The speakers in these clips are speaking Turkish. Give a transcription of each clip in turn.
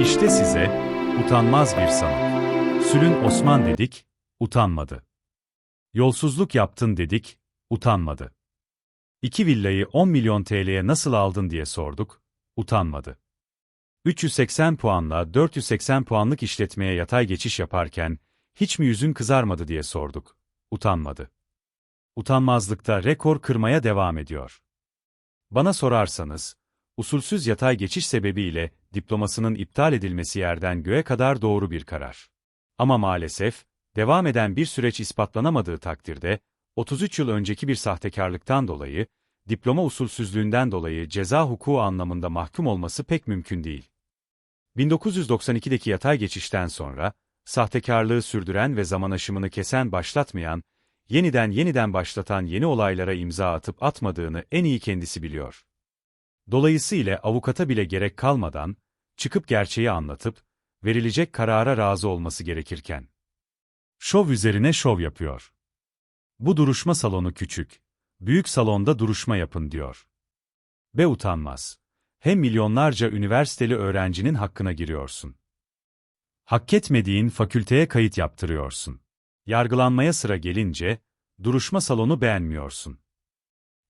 İşte size, utanmaz bir sanık. Sülün Osman dedik, utanmadı. Yolsuzluk yaptın dedik, utanmadı. İki villayı 10 milyon TL'ye nasıl aldın diye sorduk, utanmadı. 380 puanla 480 puanlık işletmeye yatay geçiş yaparken, hiç mi yüzün kızarmadı diye sorduk, utanmadı. Utanmazlıkta rekor kırmaya devam ediyor. Bana sorarsanız, usulsüz yatay geçiş sebebiyle diplomasının iptal edilmesi yerden göğe kadar doğru bir karar. Ama maalesef, devam eden bir süreç ispatlanamadığı takdirde, 33 yıl önceki bir sahtekarlıktan dolayı, diploma usulsüzlüğünden dolayı ceza hukuku anlamında mahkum olması pek mümkün değil. 1992'deki yatay geçişten sonra, sahtekarlığı sürdüren ve zaman aşımını kesen başlatmayan, yeniden yeniden başlatan yeni olaylara imza atıp atmadığını en iyi kendisi biliyor. Dolayısıyla avukata bile gerek kalmadan, çıkıp gerçeği anlatıp, verilecek karara razı olması gerekirken. Şov üzerine şov yapıyor. Bu duruşma salonu küçük, büyük salonda duruşma yapın diyor. Ve utanmaz. Hem milyonlarca üniversiteli öğrencinin hakkına giriyorsun. Hak etmediğin fakülteye kayıt yaptırıyorsun. Yargılanmaya sıra gelince, duruşma salonu beğenmiyorsun.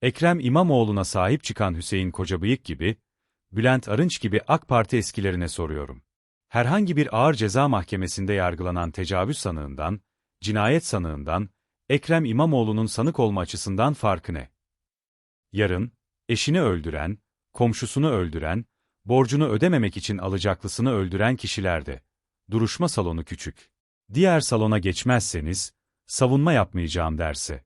Ekrem İmamoğlu'na sahip çıkan Hüseyin Kocabıyık gibi, Bülent Arınç gibi AK Parti eskilerine soruyorum. Herhangi bir ağır ceza mahkemesinde yargılanan tecavüz sanığından, cinayet sanığından, Ekrem İmamoğlu'nun sanık olma açısından farkı ne? Yarın, eşini öldüren, komşusunu öldüren, borcunu ödememek için alacaklısını öldüren kişilerde, duruşma salonu küçük. Diğer salona geçmezseniz, savunma yapmayacağım derse.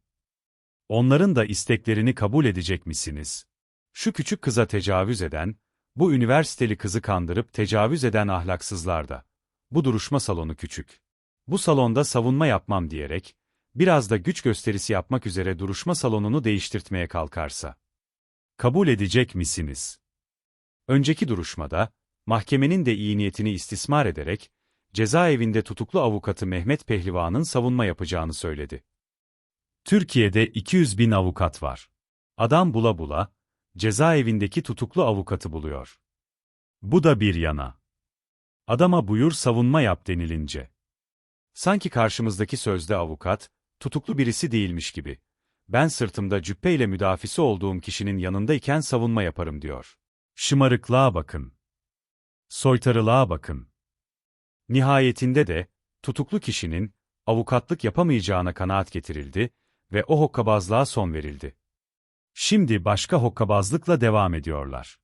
Onların da isteklerini kabul edecek misiniz? Şu küçük kıza tecavüz eden, bu üniversiteli kızı kandırıp tecavüz eden ahlaksızlar da. Bu duruşma salonu küçük. Bu salonda savunma yapmam diyerek, biraz da güç gösterisi yapmak üzere duruşma salonunu değiştirtmeye kalkarsa. Kabul edecek misiniz? Önceki duruşmada, mahkemenin de iyi niyetini istismar ederek, cezaevinde tutuklu avukatı Mehmet Pehlivan'ın savunma yapacağını söyledi. Türkiye'de 200 bin avukat var. Adam bula bula, cezaevindeki tutuklu avukatı buluyor. Bu da bir yana. Adama buyur savunma yap denilince. Sanki karşımızdaki sözde avukat, tutuklu birisi değilmiş gibi. Ben sırtımda cübbeyle müdafisi olduğum kişinin yanındayken savunma yaparım diyor. Şımarıklığa bakın. Soytarılığa bakın. Nihayetinde de, tutuklu kişinin, avukatlık yapamayacağına kanaat getirildi ve o hokkabazlığa son verildi. Şimdi başka hokkabazlıkla devam ediyorlar.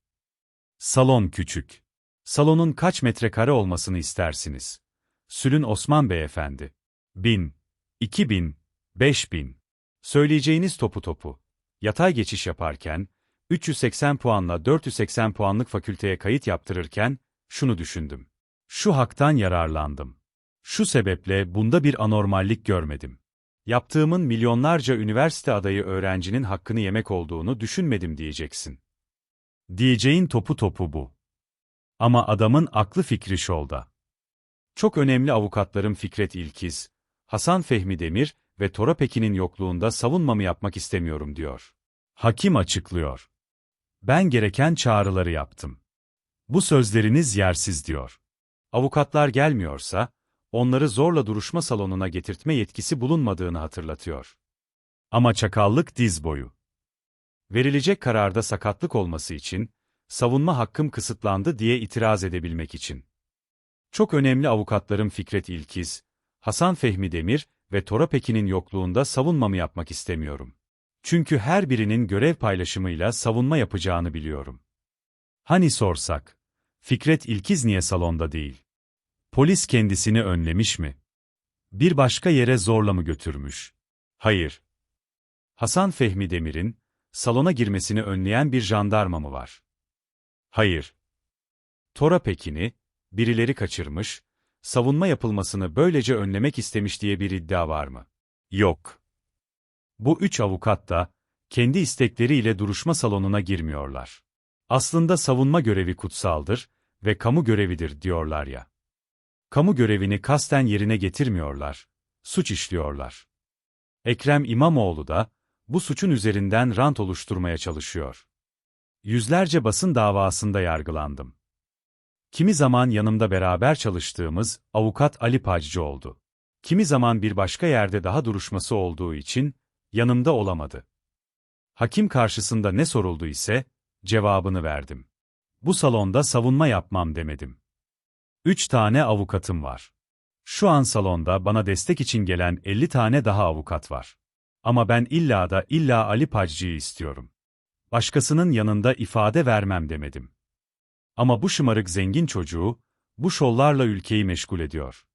Salon küçük. Salonun kaç metrekare olmasını istersiniz? Sülün Osman Beyefendi. Bin, iki bin, beş bin. Söyleyeceğiniz topu topu. Yatay geçiş yaparken, 380 puanla 480 puanlık fakülteye kayıt yaptırırken, şunu düşündüm. Şu haktan yararlandım. Şu sebeple bunda bir anormallik görmedim. Yaptığımın milyonlarca üniversite adayı öğrencinin hakkını yemek olduğunu düşünmedim diyeceksin. Diyeceğin topu topu bu. Ama adamın aklı fikri şolda. Çok önemli avukatlarım Fikret İlkiz, Hasan Fehmi Demir ve Tora Pekin'in yokluğunda savunmamı yapmak istemiyorum diyor. Hakim açıklıyor. Ben gereken çağrıları yaptım. Bu sözleriniz yersiz diyor. Avukatlar gelmiyorsa, onları zorla duruşma salonuna getirtme yetkisi bulunmadığını hatırlatıyor. Ama çakallık diz boyu. Verilecek kararda sakatlık olması için, savunma hakkım kısıtlandı diye itiraz edebilmek için. Çok önemli avukatlarım Fikret İlkiz, Hasan Fehmi Demir ve Tora Pekin'in yokluğunda savunmamı yapmak istemiyorum. Çünkü her birinin görev paylaşımıyla savunma yapacağını biliyorum. Hani sorsak, Fikret İlkiz niye salonda değil? Polis kendisini önlemiş mi? Bir başka yere zorla mı götürmüş? Hayır. Hasan Fehmi Demir'in, salona girmesini önleyen bir jandarma mı var? Hayır. Tora Pekin'i, birileri kaçırmış, savunma yapılmasını böylece önlemek istemiş diye bir iddia var mı? Yok. Bu üç avukat da, kendi istekleriyle duruşma salonuna girmiyorlar. Aslında savunma görevi kutsaldır ve kamu görevidir diyorlar ya. Kamu görevini kasten yerine getirmiyorlar, suç işliyorlar. Ekrem İmamoğlu da, bu suçun üzerinden rant oluşturmaya çalışıyor. Yüzlerce basın davasında yargılandım. Kimi zaman yanımda beraber çalıştığımız avukat Ali Paccı oldu. Kimi zaman bir başka yerde daha duruşması olduğu için yanımda olamadı. Hakim karşısında ne soruldu ise cevabını verdim. Bu salonda savunma yapmam demedim. Üç tane avukatım var. Şu an salonda bana destek için gelen 50 tane daha avukat var. Ama ben illa da illa Ali Paccı'yı istiyorum. Başkasının yanında ifade vermem demedim. Ama bu şımarık zengin çocuğu, bu şollarla ülkeyi meşgul ediyor.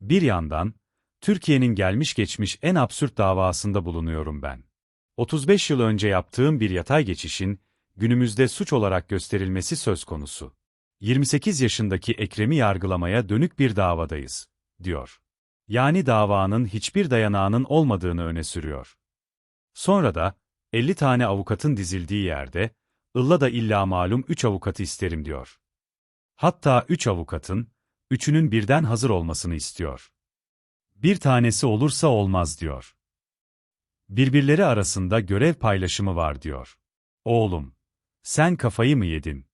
Bir yandan, Türkiye'nin gelmiş geçmiş en absürt davasında bulunuyorum ben. 35 yıl önce yaptığım bir yatay geçişin, günümüzde suç olarak gösterilmesi söz konusu. 28 yaşındaki Ekrem'i yargılamaya dönük bir davadayız, diyor. Yani davanın hiçbir dayanağının olmadığını öne sürüyor. Sonra da, 50 tane avukatın dizildiği yerde, illa da illa malum 3 avukatı isterim diyor. Hatta 3 avukatın, üçünün birden hazır olmasını istiyor. Bir tanesi olursa olmaz diyor. Birbirleri arasında görev paylaşımı var diyor. Oğlum, sen kafayı mı yedin?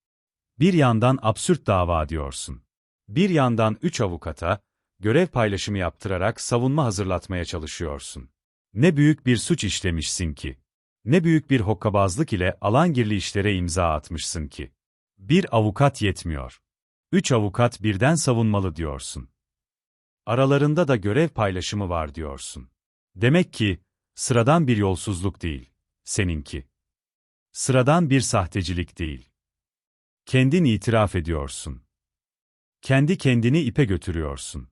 Bir yandan absürt dava diyorsun. Bir yandan üç avukata, görev paylaşımı yaptırarak savunma hazırlatmaya çalışıyorsun. Ne büyük bir suç işlemişsin ki. Ne büyük bir hokkabazlık ile alangirli işlere imza atmışsın ki. Bir avukat yetmiyor. Üç avukat birden savunmalı diyorsun. Aralarında da görev paylaşımı var diyorsun. Demek ki, sıradan bir yolsuzluk değil, seninki. Sıradan bir sahtecilik değil. Kendin itiraf ediyorsun. Kendi kendini ipe götürüyorsun.